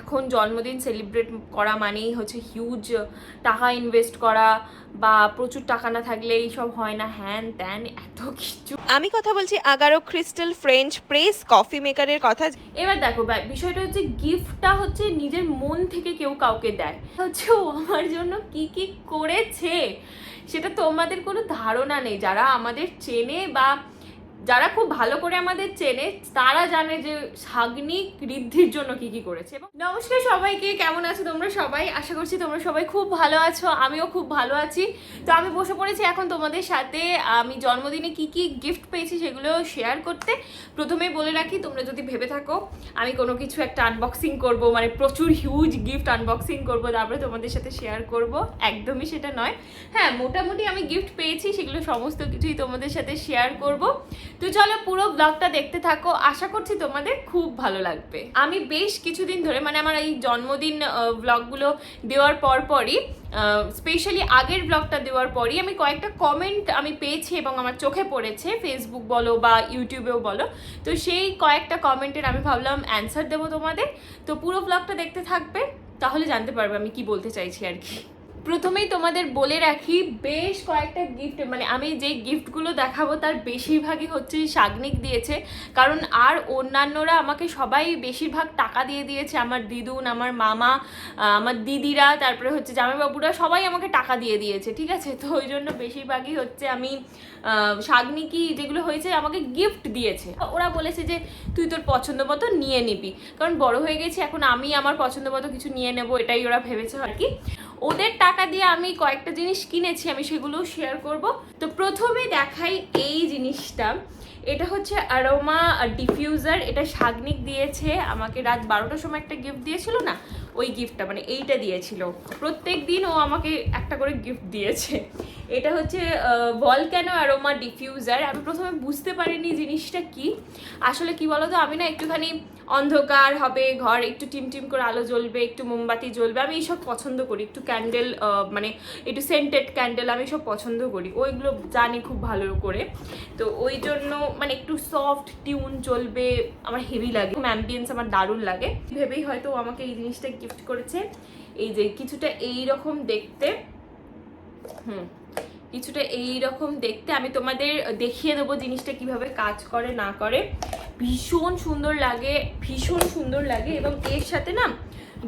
এখন জন্মদিন সেলিব্রেট করা মানেই হচ্ছে হিউজ টাকা ইনভেস্ট করা বা প্রচুর টাকা না থাকলে এইসব হয় না হ্যান ত্যান এত কিছু। আমি কথা বলছি Agaro crystal French press coffee মেকারের কথা। এবার দেখো বিষয়টা হচ্ছে গিফটটা হচ্ছে নিজের মন থেকে কেউ কাউকে দেয়। হচ্ছে ও আমার জন্য কি কি করেছে সেটা তোমাদের কোনো ধারণা নেই। যারা আমাদের চেনে বা যারা খুব ভালো করে আমাদের চেনে, তারা জানে যে সাগ্নিক ঋদ্ধির জন্য কি কি করেছে। এবং নমস্কার সবাইকে, কেমন আছো তোমরা সবাই? আশা করছি তোমরা সবাই খুব ভালো আছো, আমিও খুব ভালো আছি। তো আমি বসে পড়েছি এখন তোমাদের সাথে। আমি জন্মদিনে কি কি গিফট পেয়েছি সেগুলো শেয়ার করতে। প্রথমেই বলে রাখি, তোমরা যদি ভেবে থাকো, আমি কোনো কিছু একটা আনবক্সিং করব মানে প্রচুর হিউজ গিফট আনবক্সিং করব, তারপরে তোমাদের সাথে শেয়ার করব। একদমই সেটা নয়। হ্যাঁ মোটামুটি আমি গিফট পেয়েছি, সেগুলো সমস্ত কিছুই তোমাদের সাথে শেয়ার করব। তো চলো পুরো ব্লগটা দেখতে থাকো। আশা করছি তোমাদের খুব ভালো লাগবে। আমি বেশ কিছুদিন ধরে মানে আমার এই জন্মদিন ব্লগগুলো দেওয়ার পর পরই স্পেশালি আগের ব্লগটা দেওয়ার পরই আমি কয়েকটা কমেন্ট আমি পেয়েছি এবং আমার চোখে পড়েছে ফেসবুক বলো বা ইউটিউবেও বলো। তো সেই কয়েকটা কমেন্টের আমি ভাবলাম অ্যান্সার দেবো তোমাদের। তো পুরো ব্লগটা দেখতে থাকবে, তাহলে জানতে পারবে আমি কি বলতে চাইছি আর কি। প্রথমেই তোমাদের বলে রাখি, বেশ কয়েকটা গিফট মানে আমি যে গিফটগুলো দেখাবো তার বেশিরভাগই হচ্ছে সাগ্নিক দিয়েছে। কারণ আর অন্যান্যরা আমাকে সবাই বেশিরভাগ টাকা দিয়ে দিয়েছে। আমার দিদুন, আমার মামা আমার দিদিরা, তারপরে হচ্ছে জামাইবাবুরা সবাই আমাকে টাকা দিয়ে দিয়েছে, ঠিক আছে? তো ওই জন্য বেশিরভাগই হচ্ছে আমি সাগ্নিকি যেগুলো হয়েছে আমাকে গিফট দিয়েছে। ওরা বলেছে যে, তুই তোর পছন্দ মতো নিয়ে নিবি। কারণ বড় হয়ে গেছি, এখন আমি আমার পছন্দ মতো কিছু নিয়ে নেব, এটাই ওরা ভেবেছে আর কি। ওদের টাকা দিয়ে আমি কয়েকটা জিনিস কিনেছি, আমি সেগুলো শেয়ার করব। তো প্রথমে দেখাই এই জিনিসটা। এটা হচ্ছে অ্যারোমা ডিফিউজার এটা সাগ্নিক দিয়েছে, আমাকে রাত বারোটার সময় একটা গিফট দিয়েছিল না? ওই গিফটটা মানে এইটা দিয়েছিল। প্রত্যেক দিন ও আমাকে একটা করে গিফট দিয়েছে। এটা হচ্ছে ভলক্যানো অ্যারোমা ডিফিউজার আমি প্রথমে বুঝতে পারিনি জিনিসটা কি। আসলে কি বলতো, আমি না একটুখানি অন্ধকার হবে, ঘর একটু টিম টিম করে আলো জ্বলবে, একটু মোমবাতি জ্বলবে, আমি এইসব পছন্দ করি। একটু ক্যান্ডেল মানে একটু সেন্টেড ক্যান্ডেল আমি সব পছন্দ করি। ওইগুলো জানি খুব ভালো করে। তো ওই জন্য মানে একটু সফট টিউন চলবে আমার হেভি লাগে। অ্যাম্বিয়েন্স আমার দারুণ লাগে। ভেবেই হয়তো আমাকে এই জিনিসটা গিফট করেছে। এই যে কিছুটা এই রকম দেখতে। হুম। কিছুটা এই রকম দেখতে। আমি তোমাদের দেখিয়ে দেবো জিনিসটা কীভাবে কাজ করে, না করে। ভীষণ সুন্দর লাগে, ভীষণ সুন্দর লাগে এবং এর সাথে না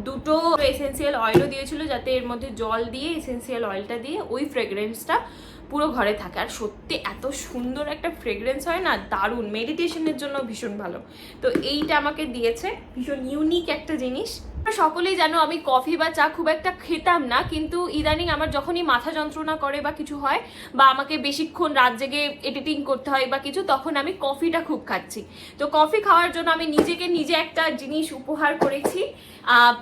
দুটো এসেন্সিয়াল অয়েলও দিয়েছিল যাতে এর মধ্যে জল দিয়ে এসেন্সিয়াল অয়েলটা দিয়ে ওই ফ্রেগরেন্সটা পুরো ঘরে থাকে। আর সত্যি এত সুন্দর একটা ফ্রেগরেন্স হয় না, দারুণ। মেডিটেশনের জন্য ভীষণ ভালো। তো এইটা আমাকে দিয়েছে। ভীষণ ইউনিক একটা জিনিস। সকলেই জানো আমি কফি বা চা খুব একটা খেতাম না কিন্তু ইদানিং আমার যখনই মাথা যন্ত্রণা করে বা কিছু হয় বা আমাকে বেশিক্ষণ রাত জেগে এডিটিং করতে হয় বা কিছু তখন আমি কফিটা খুব খাচ্ছি। তো কফি খাওয়ার জন্য আমি নিজেকে নিজে একটা জিনিস উপহার করেছি।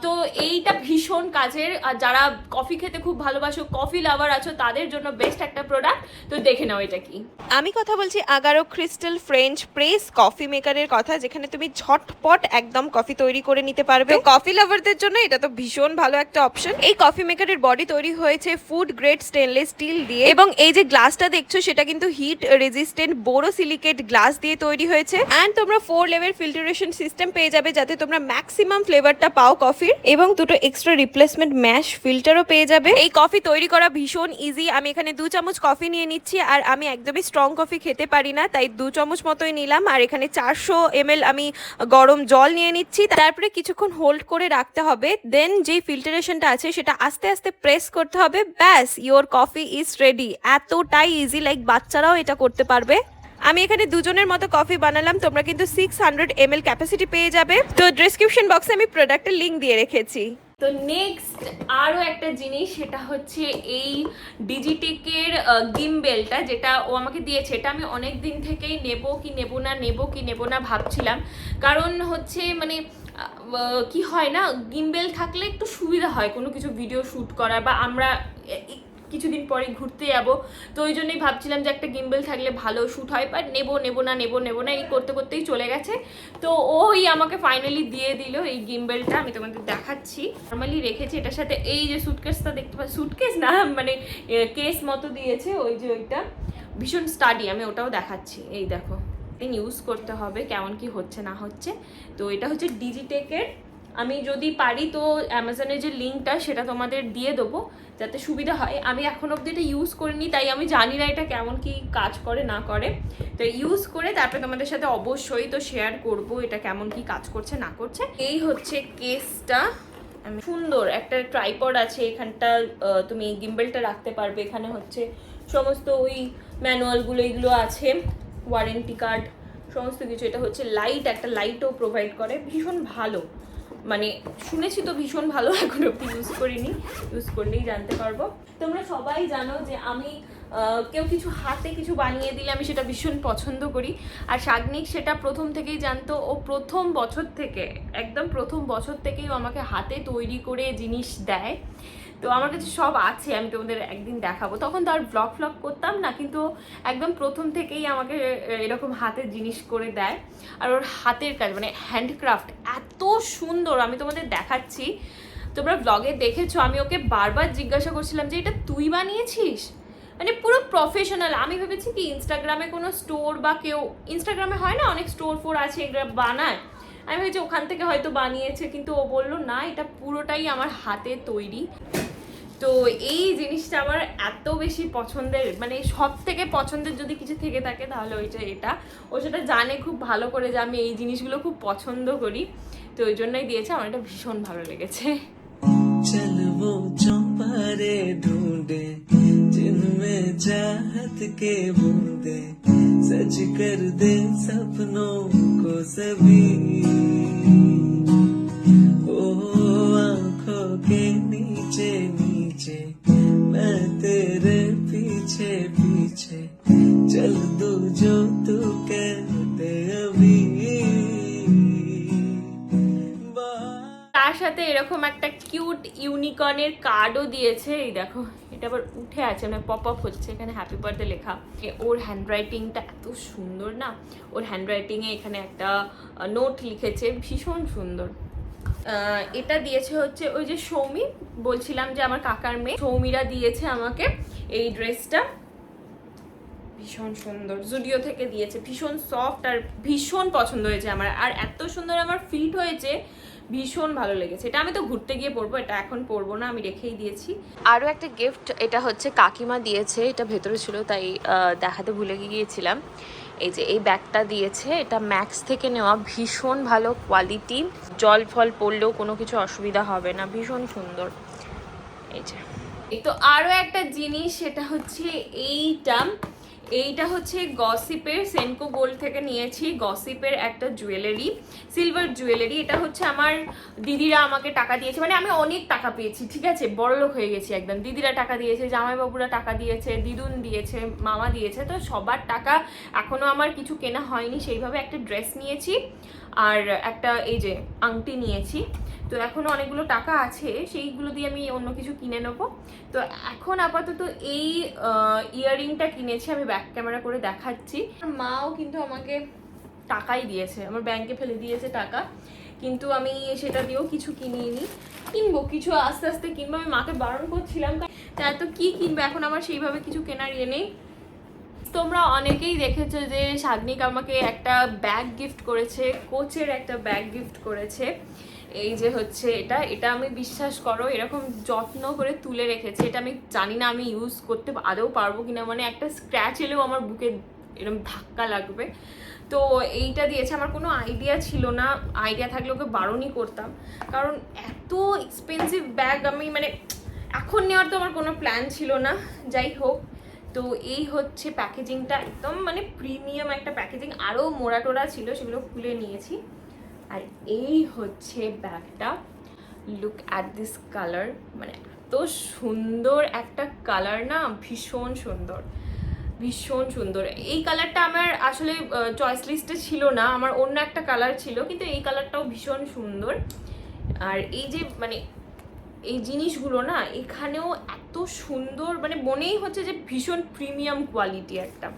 তো এইটা ভীষণ কাজের। আর যারা কফি খেতে খুব ভালোবাসো কফি লাভার আছো তাদের জন্য বেস্ট একটা প্রোডাক্ট তো দেখে নাও এটা কি। আমি কথা বলছি Agaro crystal French press coffee মেকারের কথা যেখানে তুমি ঝটপট একদম কফি তৈরি করে নিতে পারবে। কফি লাভারদের জন্য এটা তো ভীষণ ভালো একটা অপশন এই কফি মেকারের বডি তৈরি হয়েছে ফুড গ্রেড স্টেনলেস স্টিল দিয়ে এবং এই যে গ্লাসটা দেখছ, সেটা কিন্তু heat resistant borosilicate glass দিয়ে তৈরি হয়েছে। অ্যান্ড তোমরা ফোর লেভেল ফিল্টারেশন সিস্টেম পেয়ে যাবে যাতে তোমরা ম্যাক্সিমাম ফ্লেভারটা পাও কফির এবং দুটো এক্সট্রা রিপ্লেসমেন্ট ম্যাশ ফিল্টারও পেয়ে যাবে। এই কফি তৈরি করা ভীষণ ইজি আমি এখানে দু চামচ কফি নিয়ে নিচ্ছি আর আমি একদমই স্ট্রং কফি খেতে পারি না, তাই দু চামচ মতোই নিলাম। আর এখানে চারশো এম আমি গরম জল নিয়ে নিচ্ছি। তারপরে কিছুক্ষণ হোল্ড করে রাখতে হবে দেন যেই ফিল্টারেশনটা আছে সেটা আস্তে আস্তে প্রেস করতে হবে, ব্যাস ইওর কফি ইজ রেডি এতটাই ইজি লাইক বাচ্চারাও এটা করতে পারবে। আমি এখানে দুজনের মতো কফি বানালাম, তোমরা কিন্তু six hundred M L capacity পেয়ে যাবে। তো ডিসক্রিপশন বক্সে আমি প্রোডাক্টের লিঙ্ক দিয়ে রেখেছি। তো নেক্সট আরও একটা জিনিস, সেটা হচ্ছে এই ডিজিটেকের গিমবেলটা যেটা ও আমাকে দিয়েছে, এটা আমি অনেক দিন থেকেই নেব কি নেব না, নেব কি নেব না ভাবছিলাম। কারণ হচ্ছে মানে কি হয় না গিমবেল থাকলে একটু সুবিধা হয় কোনো কিছু ভিডিও শ্যুট করার বা আমরা কিছুদিন পরে ঘুরতে যাব। তো ওই জন্যই ভাবছিলাম যে একটা গিম্বেল থাকলে ভালো শ্যুট হয় বাট নেব নেব না, নেব নেব না, এই করতে করতেই চলে গেছে। তো ওই আমাকে ফাইনালি দিয়ে দিল এই গিম্বেলটা আমি তোমাদের দেখাচ্ছি। নর্মালি রেখেছি এটার সাথে, এই যে সুটকেসটা দেখতে পাচ্ছি সুটকেস না মানে কেস মতো দিয়েছে, ওই যে ওইটা। ভীষণ স্টাডি আমি ওটাও দেখাচ্ছি, এই দেখো। ইউজ করতে হবে, কেমন কি হচ্ছে না হচ্ছে। তো এটা হচ্ছে ডিজিটেকের আমি যদি পারি তো অ্যামাজনের যে লিঙ্কটা সেটা তোমাদের দিয়ে দেবো, যাতে সুবিধা হয়। আমি এখন অবধি এটা ইউজ করিনি, তাই আমি জানি না এটা কেমন কি কাজ করে, না করে। তো ইউজ করে তারপরে তোমাদের সাথে অবশ্যই তো শেয়ার করব, এটা কেমন কি কাজ করছে, না করছে। এই হচ্ছে কেসটা আমি সুন্দর একটা ট্রাইপড আছে, এখানটা তুমি গিম্বেলটা রাখতে পারবে। এখানে হচ্ছে সমস্ত ওই ম্যানুয়ালগুলো এগুলো আছে। ওয়ারেন্টি কার্ড সমস্ত কিছু, এটা হচ্ছে লাইট একটা লাইটও প্রোভাইড করে। ভীষণ ভালো। মানে শুনেছি তো ভীষণ ভালো, এখন অব্দি ইউজ করিনি। ইউজ করলেই জানতে পারব। তোমরা সবাই জানো যে আমি কেউ কিছু হাতে কিছু বানিয়ে দিলে আমি সেটা ভীষণ পছন্দ করি। আর শাগনিক সেটা প্রথম থেকেই জানতো। ও প্রথম বছর থেকে, একদম প্রথম বছর থেকেই ও আমাকে হাতে তৈরি করে জিনিস দেয়। তো আমার কাছে সব আছে, আমি তোমাদের একদিন দেখাবো। তখন তো আর ব্লগ ফ্লগ করতাম না, কিন্তু একদম প্রথম থেকেই আমাকে এরকম হাতের জিনিস করে দেয়। আর ওর হাতের কাজ মানে হ্যান্ডক্রাফট এত সুন্দর, আমি তোমাদের দেখাচ্ছি। তোমরা ব্লগে দেখেছ, আমি ওকে বারবার জিজ্ঞাসা করছিলাম যে, এটা তুই বানিয়েছিস? মানে পুরো প্রফেশনাল আমি ভেবেছি কি ইনস্টাগ্রামে কোনো স্টোর বা কেউ ইনস্টাগ্রামে হয় না, অনেক স্টোর ফোর আছে, এগুলো বানায়। আমি ভেবেছি ওখান থেকে হয়তো বানিয়েছে, কিন্তু ও বলল, না, এটা পুরোটাই আমার হাতে তৈরি। তো এই জিনিসটা আমার এত বেশি পছন্দের মানে সব থেকে পছন্দের যদি কিছু থেকে থাকে তাহলে ওইটা এটা ও সেটা জানে খুব ভালো করে যে আমি এই জিনিসগুলো খুব পছন্দ করি তো ওই জন্যই দিয়েছে আমার এটা ভীষণ ভালো লেগেছে चल वो चौपारे ढूंढे जिनमें चाहत के बूंदे सज कर दे सपनों को सभी ओ आंखों के नीचे नीचे मैं तेरे पीछे पीछे चल दू जो तू कहते अभी बाहर তার সাথে এরকম একটা কিউট ইউনিকর্নের কার্ডও দিয়েছে এই দেখো এটা আবার উঠে আছে মানে পপ আপ হচ্ছে এখানে হ্যাপি বার্থডে লেখা এ, ওর হ্যান্ডরাইটিংটা এত সুন্দর না ওর হ্যান্ডরাইটিংয়ে এখানে একটা নোট লিখেছে ভীষণ সুন্দর আহ, এটা দিয়েছে হচ্ছে ওই যে সৌমি, বলছিলাম যে আমার কাকার মেয়ে। সৌমিরা দিয়েছে আমাকে এই ড্রেসটা। ভীষণ সুন্দর। জুডিও থেকে দিয়েছে। ভীষণ সফট আর ভীষণ পছন্দ হয়েছে আমার। আর এত সুন্দর আমার ফিট হয়েছে, ভীষণ ভালো লেগেছে। এটা আমি তো ঘুরতে গিয়ে পরবো, এটা এখন পরবো না, আমি রেখেই দিয়েছি। আরও একটা গিফট এটা হচ্ছে কাকিমা দিয়েছে। এটা ভেতরে ছিল, তাই দেখাতে ভুলে গিয়েছিলাম। এই যে, এই ব্যাগটা দিয়েছে। এটা ম্যাক্স থেকে নেওয়া। ভীষণ ভালো কোয়ালিটি। জল ফল পড়লেও কোনো কিছু অসুবিধা হবে না। ভীষণ সুন্দর। এই যে। তো আরও একটা জিনিস, সেটা হচ্ছে এইটা। এইটা হচ্ছে গসিপের সেনকো গোল্ড থেকে নিয়েছি। গসিপের একটা জুয়েলারি সিলভার জুয়েলারি এটা হচ্ছে আমার দিদিরা আমাকে টাকা দিয়েছে। মানে আমি অনেক টাকা পেয়েছি, ঠিক আছে? বড়লোক হয়ে গেছি একদম। দিদিরা টাকা দিয়েছে, জামাইবাবুরা টাকা দিয়েছে, দিদুন দিয়েছে, মামা দিয়েছে। তো সবার টাকা এখনও আমার কিছু কেনা হয়নি। সেইভাবে একটা ড্রেস নিয়েছি, আর একটা এই যে আংটি নিয়েছি। তো এখনও অনেকগুলো টাকা আছে, সেইগুলো দিয়ে আমি অন্য কিছু কিনে নেব। তো এখন আপাতত এই ইয়াররিংটা কিনেছি, আমি ব্যাক ক্যামেরা করে দেখাচ্ছি। মাও কিন্তু আমাকে টাকাই দিয়েছে, আমার ব্যাংকে ফেলে দিয়েছে টাকা। কিন্তু আমি সেটা দিয়েও কিছু কিনিনি। কিনবো, কিছু আস্তে আস্তে কিনবো। আমি মাকে বারণ করছিলাম, তা এত কি কিনবো? এখন আমার সেইভাবে কিছু কেনার ইয়ে নেই। তোমরা অনেকেই দেখেছ যে সাগনিক আমাকে একটা ব্যাগ গিফট করেছে, কোচের একটা ব্যাগ গিফট করেছে। এই যে হচ্ছে এটা এটা আমি বিশ্বাস করো, এরকম যত্ন করে তুলে রেখেছে। এটা আমি জানি না আমি ইউজ করতে আদৌ পারব কিনা মানে একটা স্ক্র্যাচ এলেও আমার বুকে এরকম ধাক্কা লাগবে। তো এইটা দিয়েছে। আমার কোনো আইডিয়া ছিল না। আইডিয়া থাকলে ওকে বারণই করতাম। কারণ এত এক্সপেন্সিভ ব্যাগ আমি মানে এখন নেওয়ার তো আমার কোনো প্ল্যান ছিল না। যাই হোক, তো এই হচ্ছে প্যাকেজিংটা একদম মানে প্রিমিয়াম একটা প্যাকেজিং আরও মোড়া টোরা ছিল, সেগুলো খুলে নিয়েছি। আর এই হচ্ছে ব্যাগটা। লুক অ্যাট দিস কালার মানে এত সুন্দর একটা কালার না, ভীষণ সুন্দর ভীষণ সুন্দর। এই কালারটা আমার আসলে চয়েস লিস্টে ছিল না, আমার অন্য একটা কালার ছিল, কিন্তু এই কালারটাও ভীষণ সুন্দর। আর এই যে মানে এই জিনিসগুলো না, এখানেও এত সুন্দর মানে মনেই হচ্ছে যে ভীষণ প্রিমিয়াম কোয়ালিটি একটা।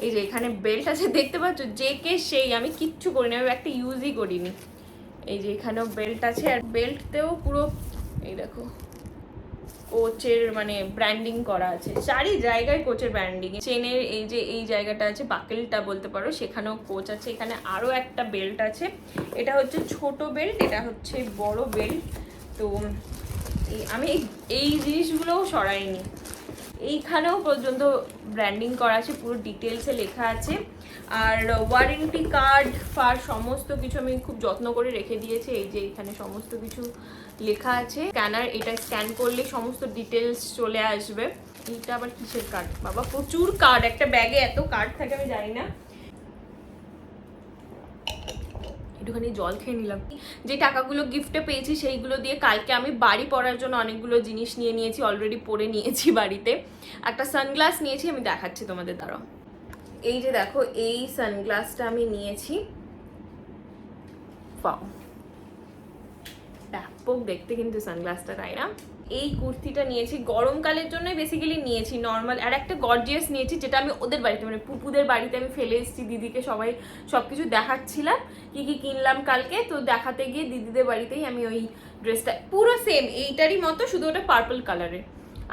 এই যে এখানে বেল্ট আছে, দেখতে পাচ্ছ? যে কে সেই, আমি কিচ্ছু করিনি, আমি একটা ইউজই করিনি। এই যে এখানেও বেল্ট আছে, আর বেল্টতেও পুরো, এই দেখো কোচের মানে ব্র্যান্ডিং করা আছে। চারি জায়গায় কোচের ব্র্যান্ডিং চেনের এই যে, এই জায়গাটা আছে বাকেলটা বলতে পারো, সেখানেও কোচ আছে। এখানে আরও একটা বেল্ট আছে। এটা হচ্ছে ছোট বেল্ট এটা হচ্ছে বড় বেল্ট তো আমি এই- জিনিসগুলোও সরাইনি। এইখানেও পর্যন্ত ব্র্যান্ডিং করা আছে, পুরো ডিটেলসে লেখা আছে। আর ওয়ারেন্টি কার্ড ফার সমস্ত কিছু আমি খুব যত্ন করে রেখে দিয়েছি, এই যে এখানে সমস্ত কিছু লেখা আছে। স্ক্যানার এটা স্ক্যান করলে সমস্ত ডিটেলস চলে আসবে। এইটা আবার কিসের কার্ড বাবা, প্রচুর কার্ড একটা ব্যাগে এত কার্ড থাকে, আমি জানি না। একটুখানি জল খেয়ে নিলাম। যে টাকাগুলো গিফটে পেয়েছি সেইগুলো দিয়ে কালকে আমি বাড়ি পড়ার জন্য অনেকগুলো জিনিস নিয়ে নিয়েছি অলরেডি পরে নিয়েছি বাড়িতে। একটা সানগ্লাস নিয়েছি, আমি দেখাচ্ছি তোমাদের দ্বারা এই যে দেখো, এই সানগ্লাসটা আমি নিয়েছি। ব্যাপক দেখতে কিন্তু সানগ্লাসটা তাই না? এই কুর্তিটা নিয়েছি। গরমকালের জন্য বেসিক্যালি নিয়েছি নর্মাল আর একটা গর্জিয়াস নিয়েছি, যেটা আমি ওদের বাড়িতে মানে পুপুদের বাড়িতে আমি ফেলে এসেছি। দিদিকে সবাই সব কিছু দেখাচ্ছিলাম, কি কি কিনলাম কালকে। তো দেখাতে গিয়ে দিদিদের বাড়িতেই আমি ওই ড্রেসটা পুরো সেম এইটারই মতো, শুধু ওটা পার্পল কালারের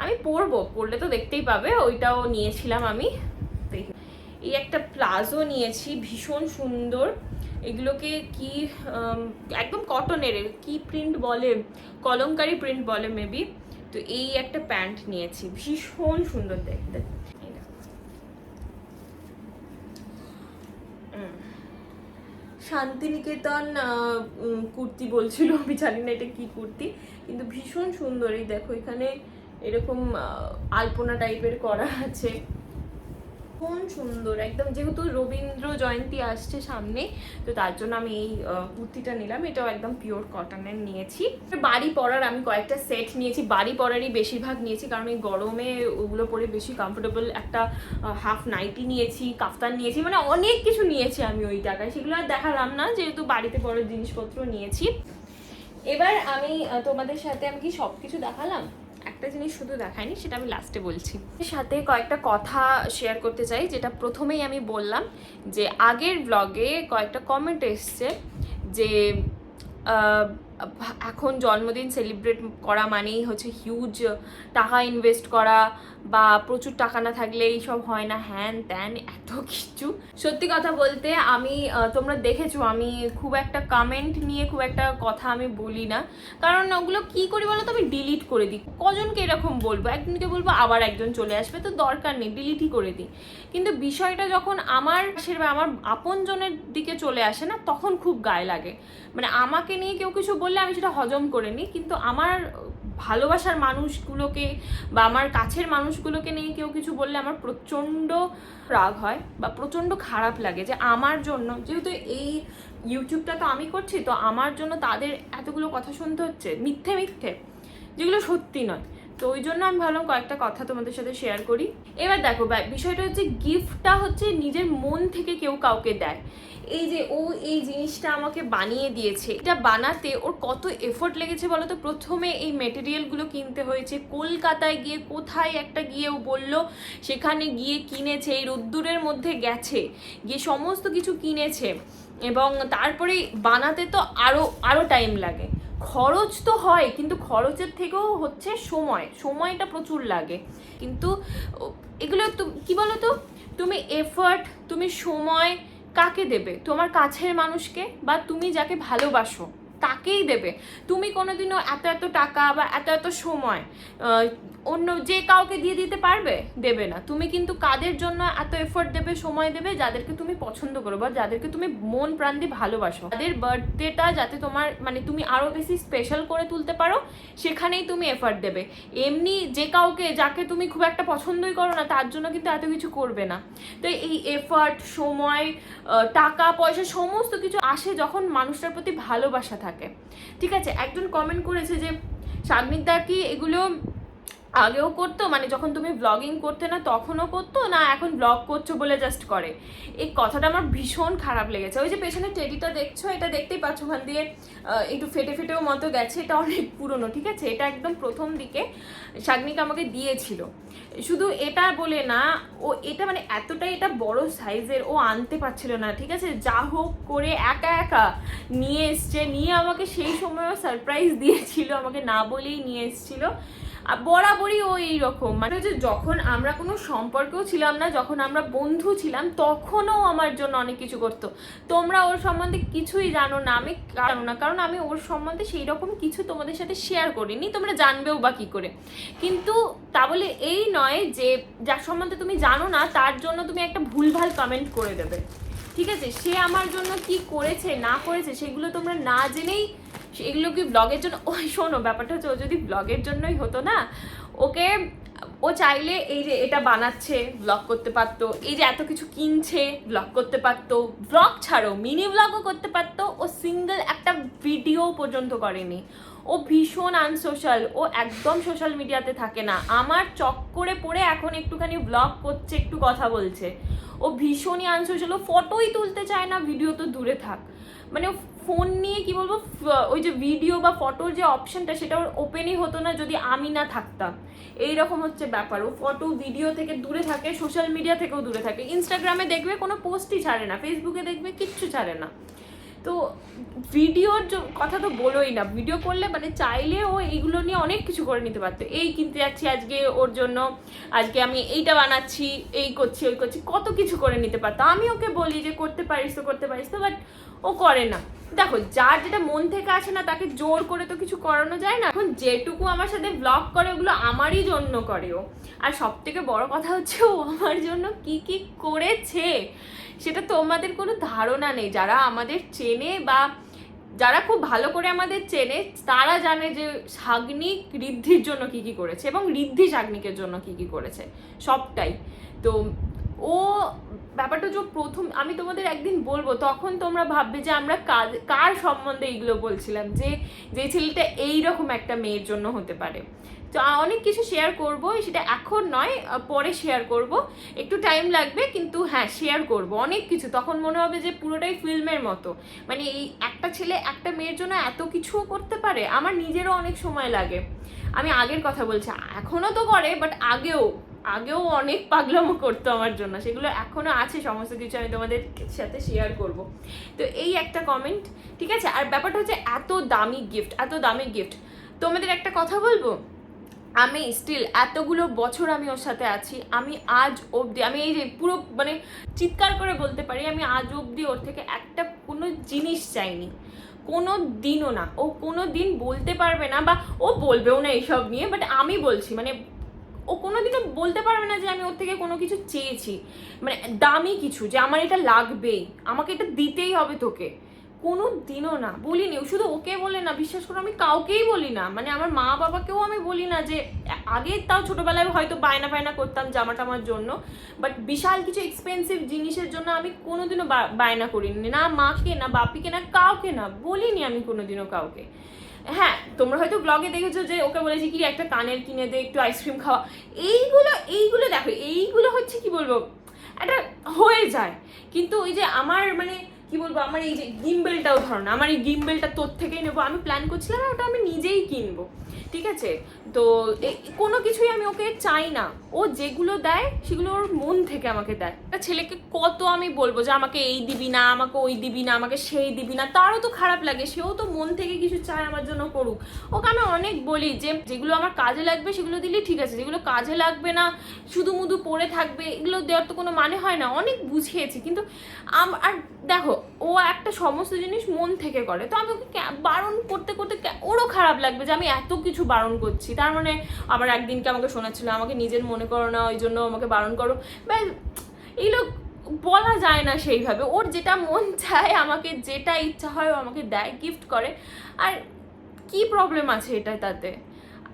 আমি পরবো, পরলে তো দেখতেই পাবে, ওইটাও নিয়েছিলাম আমি। এই একটা প্লাজো নিয়েছি, ভীষণ সুন্দর। এগুলোকে কি একদম কটনের কি প্রিন্ট বলে, কলমকারি প্রিন্ট বলে মেবি তো এই একটা প্যান্ট নিয়েছি, ভীষণ সুন্দর দেখতে। শান্তিনিকেতন কুর্তি বলছিল, আমি জানি না এটা কি কুর্তি, কিন্তু ভীষণ সুন্দর এই দেখো এখানে এরকম আলপনা টাইপের করা আছে ভীষণ সুন্দর। একদম যেহেতু রবীন্দ্র জয়ন্তী আসছে সামনে, তো তার জন্য আমি এই কুর্তিটা নিলাম। এটাও একদম পিওর কটনের নিয়েছি। বাড়ি পরার আমি কয়েকটা সেট নিয়েছি। বাড়ি পরারই বেশিরভাগ নিয়েছি কারণ এই গরমে ওগুলো পরে বেশি কমফোর্টেবল একটা হাফ নাইটি নিয়েছি, কাফতান নিয়েছি। মানে অনেক কিছু নিয়েছি আমি ওই টাকায়। সেগুলো আর দেখালাম না, যেহেতু বাড়িতে পরার জিনিসপত্র নিয়েছি। এবার আমি তোমাদের সাথে আমি কি সব কিছু দেখালাম? একটা জিনিস শুধু দেখায়নি, সেটা আমি লাস্টে বলছি। সাথে কয়েকটা কথা শেয়ার করতে চাই, যেটা প্রথমেই আমি বললাম যে আগের ব্লগে কয়েকটা কমেন্ট এসছে যে এখন জন্মদিন সেলিব্রেট করা মানেই হচ্ছে হিউজ টাকা ইনভেস্ট করা বা প্রচুর টাকা না থাকলে এইসব হয় না, হ্যান ত্যান এত কিছু। সত্যি কথা বলতে আমি তোমরা দেখেছ আমি খুব একটা কমেন্ট নিয়ে খুব একটা কথা আমি বলি না। কারণ ওগুলো কি করি বলো তো আমি ডিলিট করে দিই। কজনকে এরকম বলব? একজনকে বলব, আবার একজন চলে আসবে, তো দরকার নেই ডিলিটই করে দিই। কিন্তু বিষয়টা যখন আমার সেরবে আমার আপনজনের দিকে চলে আসে না, তখন খুব গায়ে লাগে। মানে আমাকে নিয়ে কেউ কিছু বললে আমি সেটা হজম করে নিই, কিন্তু আমার ভালোবাসার মানুষগুলোকে বা আমার কাছের মানুষগুলোকে নিয়ে কেউ কিছু বললে আমার প্রচণ্ড রাগ হয় বা প্রচণ্ড খারাপ লাগে যে আমার জন্য। যেহেতু এই ইউটিউবটা তো আমি করছি, তো আমার জন্য তাদের এতগুলো কথা শুনতে হচ্ছে, মিথ্যে মিথ্যে, যেগুলো সত্যি নয়। তো ওই জন্য আমি ভাবলাম কয়েকটা কথা তোমাদের সাথে শেয়ার করি। এবার দেখো বিষয়টা হচ্ছে গিফটটা হচ্ছে নিজের মন থেকে কেউ কাউকে দেয়। এই যে ও এই জিনিসটা আমাকে বানিয়ে দিয়েছে, এটা বানাতে ওর কত এফোর্ট লেগেছে বলো তো প্রথমে এই মেটেরিয়ালগুলো কিনতে হয়েছে, কলকাতায় গিয়ে কোথায় একটা গিয়ে ও বলল, সেখানে গিয়ে কিনেছে, এই রোদ্দুরের মধ্যে গেছে। গিয়ে সমস্ত কিছু কিনেছে এবং তারপরে বানাতে তো আরও আরও টাইম লাগে। খরচ তো হয়, কিন্তু খরচের থেকেও হচ্ছে সময়। সময়টা প্রচুর লাগে। কিন্তু এগুলো কি বলো তো তুমি এফার্ট তুমি সময় কাকে দেবে? তোমার কাছের মানুষকে বা তুমি যাকে ভালোবাসো, তাকেই দেবে। তুমি কোনোদিনও এত এত টাকা বা এত এত সময় অন্য যে কাউকে দিয়ে দিতে পারবে, দেবে না। তুমি কিন্তু কাদের জন্য এত এফোর্ট দেবে, সময় দেবে, যাদেরকে তুমি পছন্দ করো বা যাদেরকে তুমি মন প্রাণ দিয়ে ভালোবাসো। তাদের বার্থডেটা যাতে তোমার মানে তুমি আরও বেশি স্পেশাল করে তুলতে পারো, সেখানেই তুমি এফার্ট দেবে। এমনি যে কাউকে, যাকে তুমি খুব একটা পছন্দই করো না, তার জন্য কিন্তু এত কিছু করবে না। তো এই এফার্ট সময় টাকা, পয়সা, সমস্ত কিছু আসে যখন মানুষটার প্রতি ভালোবাসা থাকে। ঠিক আছে? একজন কমেন্ট করেছে যে সাগনিকদা কি এগুলো আগেও করতো মানে যখন তুমি ব্লগিং করতে না তখনও করতো, না এখন ব্লগ করছ বলে জাস্ট করে। এই কথাটা আমার ভীষণ খারাপ লেগেছে। ওই যে পেছনে টেডিটা দেখছ, এটা দেখতেই পাচ্ছ ওখান দিয়ে একটু ফেটে ফেটেও মতো গেছে, এটা অনেক পুরনো, ঠিক আছে? এটা একদম প্রথম দিকে শাগনিক আমাকে দিয়েছিল। শুধু এটা বলে না, ও এটা মানে এতটাই এটা বড় সাইজের ও আনতে পারছিল না, ঠিক আছে? যা হোক করে একা একা নিয়ে এসছে, নিয়ে আমাকে সেই সময়ও সারপ্রাইজ দিয়েছিল, আমাকে না বলেই নিয়ে এসেছিল। বরাবরই ও এইরকম মানে হচ্ছে যখন আমরা কোনো সম্পর্কেও ছিলাম না, যখন আমরা বন্ধু ছিলাম, তখনও আমার জন্য অনেক কিছু করতো তোমরা ওর সম্বন্ধে কিছুই জানো না, আমি জানো না, কারণ আমি ওর সম্বন্ধে সেই রকম কিছু তোমাদের সাথে শেয়ার করিনি, তোমরা জানবেও বা কী করে। কিন্তু তা বলে এই নয় যে যার সম্বন্ধে তুমি জানো না, তার জন্য তুমি একটা ভুলভাল কমেন্ট করে দেবে। ঠিক আছে? সে আমার জন্য কি করেছে, না করেছে, সেগুলো তোমরা না জেনেই এগুলো কি ব্লগের জন্য ওই শোনো, ব্যাপারটা হচ্ছে ও যদি ব্লগের জন্যই হতো না, ওকে ও চাইলে এই যে এটা বানাচ্ছে ব্লগ করতে পারতো, এই যে এত কিছু কিনছে ব্লগ করতে পারতো ব্লগ ছাড়ো মিনি ব্লগও করতে পারতো, ও সিঙ্গেল একটা ভিডিও পর্যন্ত করেনি। ও ভীষণ আনসোশ্যাল ও একদম সোশ্যাল মিডিয়াতে থাকে না। আমার চক্করে পড়ে এখন একটুখানি ব্লগ করছে, একটু কথা বলছে। ও ভীষণই আনসোশ্যাল ও ফটোই তুলতে চায় না ভিডিও তো দূরে থাক। মানে ফোন নিয়ে কি বলব ওই যে ভিডিও বা ফটোর যে অপশনটা সেটা ওর ওপেনই হতো না যদি আমি না থাকতাম। এই রকম হচ্ছে ব্যাপার। ও ফটো ভিডিও থেকে দূরে থাকে সোশ্যাল মিডিয়া থেকেও দূরে থাকে। ইনস্টাগ্রামে দেখবে কোনো পোস্টই ছাড়ে না ফেসবুকে দেখবে কিচ্ছু ছাড়ে না। তো ভিডিওর কথা তো বলোই না। ভিডিও করলে মানে চাইলে ও এইগুলো নিয়ে অনেক কিছু করে নিতে পারতো। এই কিনতে যাচ্ছি, আজকে ওর জন্য, আজকে আমি এইটা বানাচ্ছি, এই করছি, ওই করছি, কত কিছু করে নিতে পারতো। আমি ওকে বলি যে, করতে পারিস তো, করতে পারিস তো। বাট ও করে না। দেখো, যার যেটা মন থেকে আসে না, তাকে জোর করে তো কিছু করানো যায় না। এখন যেটুকু আমার সাথে ব্লগ করে, ওগুলো আমারই জন্য করে ও। আর সব থেকে বড় কথা হচ্ছে, ও আমার জন্য কি কি করেছে, সেটা তোমাদের কোনো ধারণা নেই। যারা আমাদের চেনে বা যারা খুব ভালো করে আমাদের চেনে, তারা জানে যে শাগনিক ঋদ্ধির জন্য কি কি করেছে এবং ঋদ্ধি শাগনিকের জন্য কি কি করেছে। সবটাই। তো ও ব্যাপারটা যে প্রথম, আমি তোমাদের একদিন বলব, তখন তোমরা ভাববে যে আমরা কার- কার সম্বন্ধে এইগুলো বলছিলাম, যে যে ছেলেটা এইরকম একটা মেয়ের জন্য হতে পারে। তো অনেক কিছু শেয়ার করব, সেটা এখন নয় পরে শেয়ার করব। একটু টাইম লাগবে, কিন্তু হ্যাঁ শেয়ার করব, অনেক কিছু। তখন মনে হবে যে পুরোটাই ফিল্মের মতো। মানে এই একটা ছেলে একটা মেয়ের জন্য এত কিছুও করতে পারে, আমার নিজেরও অনেক সময় লাগে। আমি আগের কথা বলছি এখনও তো করে বাট আগেও আগেও অনেক পাগলামো করতো আমার জন্য। সেগুলো এখনও আছে, সমস্ত কিছু আমি তোমাদের সাথে শেয়ার করব। তো এই একটা কমেন্ট ঠিক আছে? আর ব্যাপারটা হচ্ছে এত দামি গিফট এত দামি গিফট তোমাদের একটা কথা বলব? আমি স্টিল এতগুলো বছর আমি ওর সাথে আছি, আমি আজ অবধি, আমি এই যে পুরো মানে চিৎকার করে বলতে পারি, আমি আজ অবধি ওর থেকে একটা কোনো জিনিস চাইনি। কোনো দিনও না। ও কোনো দিন বলতে পারবে না বা ও বলবেও না এইসব নিয়ে বাট আমি বলছি মানে ও কোনো দিনও বলতে পারবে না যে আমি ওর থেকে কোনো কিছু চেয়েছি। মানে দামি কিছু যে আমার এটা লাগবেই। আমাকে এটা দিতেই হবে তোকে। কোনো দিনও না, বলিনি। শুধু ওকে বলে না, বিশ্বাস করো আমি কাউকেই বলি না। মানে আমার মা বাবাকেও আমি বলি না যে, আগে তাও ছোটোবেলায় হয়তো বায়না বায়না করতাম জামা টামার জন্য বাট বিশাল কিছু এক্সপেন্সিভ জিনিসের জন্য আমি কোনোদিনও বায়না করিনি। না মাকে, না বাপিকে, না কাউকে না, বলিনি আমি কোনোদিনও কাউকে। হ্যাঁ তোমরা হয়তো ব্লগে দেখেছ যে ওকে বলেছি কি, একটা কানের কিনে দে, একটু আইসক্রিম খাওয়া। এইগুলো এইগুলো দেখো, এইগুলো হচ্ছে কি বলব? একটা হয়ে যায়। কিন্তু ওই যে আমার মানে কি বলব, আমার এই যে গিম্বেলটাও ধরো না, আমার এই গিম্বেলটা তোর থেকেই নেব, আমি প্ল্যান করছিলাম ওটা আমি নিজেই কিনবো। ঠিক আছে? তো কোনো কিছুই আমি ওকে চাই না। ও যেগুলো দেয়, সেগুলো ওর মন থেকে আমাকে দেয়। একটা ছেলেকে কত আমি বলব যে, আমাকে এই দিবি না, আমাকে ওই দিবি না, আমাকে সেই দিবি না। তারও তো খারাপ লাগে, সেও তো মন থেকে কিছু চায় আমার জন্য করুক। ওকে আমি অনেক বলি যে, যেগুলো আমার কাজে লাগবে, সেগুলো দিলে ঠিক আছে, যেগুলো কাজে লাগবে না, শুধু মুধু পড়ে থাকবে, এগুলো দেওয়ার তো কোনো মানে হয় না। অনেক বুঝিয়েছি, কিন্তু আর দেখো, ও একটা সমস্ত জিনিস মন থেকে করে। তো আমি ওকে বারণ করতে করতে ওরও খারাপ লাগবে যে আমি এত কিছু বারণ করছি। তার মানে আমার একদিনকে আমাকে শোনাচ্ছিল, আমাকে নিজের মনে করো না, ওই জন্য আমাকে বারণ করো। ব্যাস এগুলো বলা যায় না সেইভাবে। ওর যেটা মন চায়, আমাকে যেটা ইচ্ছা হয়, ও আমাকে দেয় গিফট করে। আর কি প্রবলেম আছে এটা তাতে?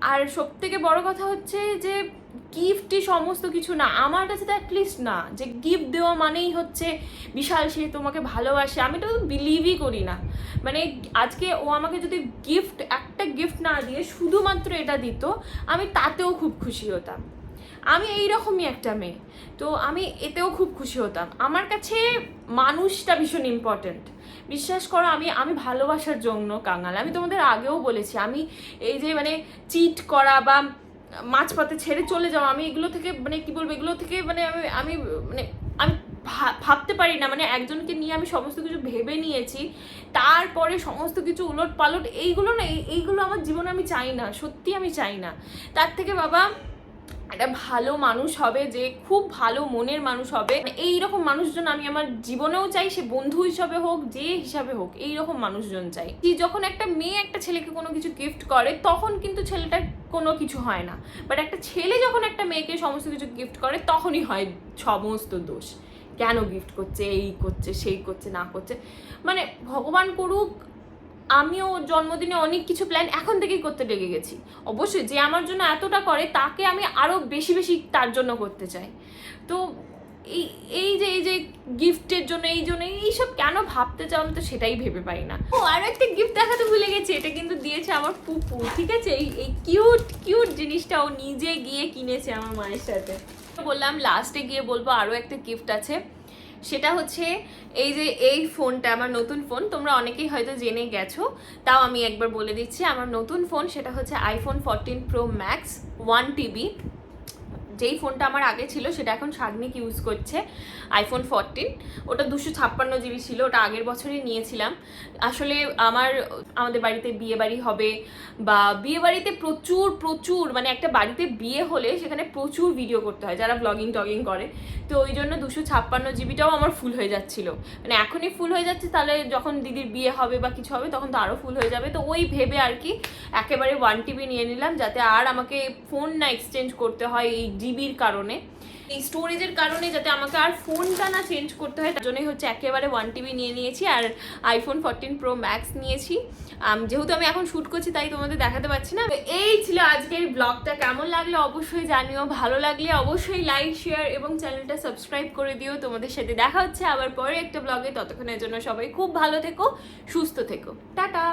আর সব থেকে বড় কথা হচ্ছে যে গিফটই সমস্ত কিছু না, আমার কাছে তো অ্যাটলিস্ট না, যে গিফট দেওয়া মানেই হচ্ছে বিশাল সে তোমাকে ভালোবাসে, আমি তো বিলিভই করি না। মানে আজকে ও আমাকে যদি গিফট একটা গিফট না দিয়ে শুধুমাত্র এটা দিত, আমি তাতেও খুব খুশি হতাম। আমি এই রকমই একটা মেয়ে। তো আমি এতেও খুব খুশি হতাম। আমার কাছে মানুষটা ভীষণ ইম্পর্ট্যান্ট বিশ্বাস করো, আমি আমি ভালোবাসার জন্য কাঙাল। আমি তোমাদের আগেও বলেছি, আমি এই যে মানে চিট করা বা মাঝপথে ছেড়ে চলে যাওয়া, আমি এগুলো থেকে মানে কি বলব, এগুলো থেকে মানে আমি আমি মানে আমি ভাবতে পারি না। মানে একজনকে নিয়ে আমি সমস্ত কিছু ভেবে নিয়েছি, তারপরে সমস্ত কিছু উলট পালট এইগুলো না, এই- এইগুলো আমার জীবনে আমি চাই না, সত্যি আমি চাই না। তার থেকে বাবা একটা ভালো মানুষ হবে, যে খুব ভালো মনের মানুষ হবে। এই রকম মানুষজন আমি আমার জীবনেও চাই, সে বন্ধু হিসাবে হোক, যে হিসাবে হোক এই রকম মানুষজন চাই। কি যখন একটা মেয়ে একটা ছেলেকে কোনো কিছু গিফট করে, তখন কিন্তু ছেলেটার কোনো কিছু হয় না। বাট একটা ছেলে যখন একটা মেয়েকে সমস্ত কিছু গিফট করে, তখনই হয় সমস্ত দোষ। কেন গিফট করছে, এই করছে, সেই করছে, না করছে? মানে ভগবান করুক আমিও জন্মদিনে অনেক কিছু প্ল্যান এখন থেকেই করতে লেগে গেছি। অবশ্যই যে আমার জন্য এতটা করে, তাকে আমি আরও বেশি বেশি তার জন্য করতে চাই। তো এই এই যে এই যে গিফটের জন্য, এই জন্য এইসব কেন ভাবতে চাও আমি তো সেটাই ভেবে পাই না। ও, আর একটা গিফট দেখাতে ভুলে গেছি, এটা কিন্তু দিয়েছে আমার পুপু ঠিক আছে? এই এই কিউট কিউট জিনিসটা ও নিজে গিয়ে কিনেছে আমার মায়ের সাথে। বললাম লাস্টে গিয়ে বলব আরও একটা গিফট আছে। সেটা হচ্ছে এই যে এই ফোনটা, আমার নতুন ফোন, তোমরা অনেকেই হয়তো জেনে গেছো, তাও আমি একবার বলে দিচ্ছি, আমার নতুন ফোন সেটা হচ্ছে iPhone fourteen Pro Max one TB যেই ফোনটা আমার আগে ছিল, সেটা এখন শাগনিক ইউজ করছে আইফোন ফোরটিন ওটা দুশো ছাপ্পান্ন জিবি ছিল, ওটা আগের বছরই নিয়েছিলাম। আসলে আমার, আমাদের বাড়িতে বিয়ে বাড়ি হবে বা বিয়ে বাড়িতে প্রচুর প্রচুর মানে একটা বাড়িতে বিয়ে হলে সেখানে প্রচুর ভিডিও করতে হয়, যারা ব্লগিং টগিং করে। তো ওই জন্য দুশো ছাপ্পান্ন জিবিটাও আমার ফুল হয়ে যাচ্ছিল। মানে এখনই ফুল হয়ে যাচ্ছে, তাহলে যখন দিদির বিয়ে হবে বা কিছু হবে, তখন তো আরও ফুল হয়ে যাবে। তো ওই ভেবে আর কি, একেবারে ওয়ান টিবি নিয়ে নিলাম, যাতে আর আমাকে ফোন না এক্সচেঞ্জ করতে হয়, এই জিবির কারণে। এই স্টোরেজের কারণে যাতে আমাকে আর ফোনটা না চেঞ্জ করতে হয়, তার জন্যই হচ্ছে একেবারে ওয়ান টিবি নিয়ে নিয়েছি আর আইফোন ফোরটিন প্রো ম্যাক্স নিয়েছি। যেহেতু আমি এখন শ্যুট করছি, তাই তোমাদের দেখাতে পারছি না। এই ছিল আজকের ব্লগটা কেমন লাগল অবশ্যই জানিও। ভালো লাগলে অবশ্যই লাইক শেয়ার এবং চ্যানেলটা সাবস্ক্রাইব করে দিও। তোমাদের সাথে দেখা হচ্ছে আবার পরে একটা ব্লগে ততক্ষণের জন্য সবাই খুব ভালো থেকো, সুস্থ থেকো। টাটা!